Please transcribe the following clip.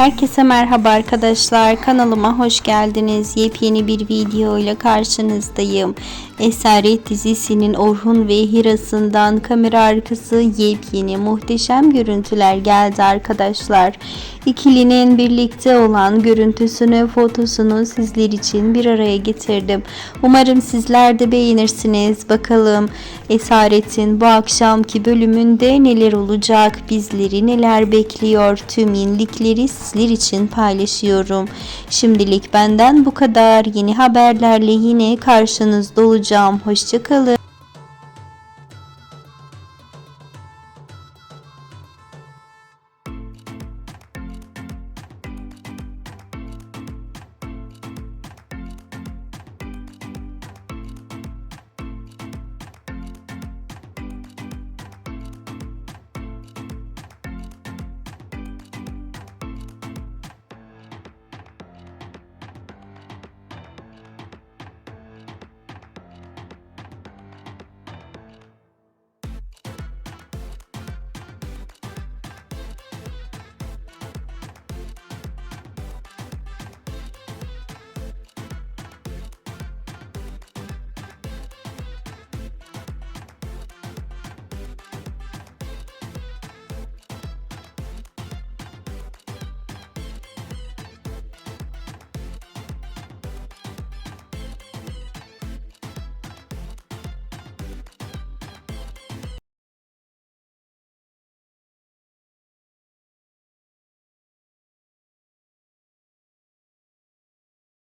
Herkese merhaba arkadaşlar. Kanalıma hoş geldiniz. Yepyeni bir video ile karşınızdayım. Esaret dizisinin Orhun ve Hira'sından kamera arkası yepyeni muhteşem görüntüler geldi arkadaşlar. İkilinin birlikte olan görüntüsünü, fotosunu sizler için bir araya getirdim. Umarım sizler de beğenirsiniz. Bakalım Esaret'in bu akşamki bölümünde neler olacak, bizleri neler bekliyor, tüm yenilikleri sizler için paylaşıyorum. Şimdilik benden bu kadar. Yeni haberlerle yine karşınızda olacağım. Hoşçakalın.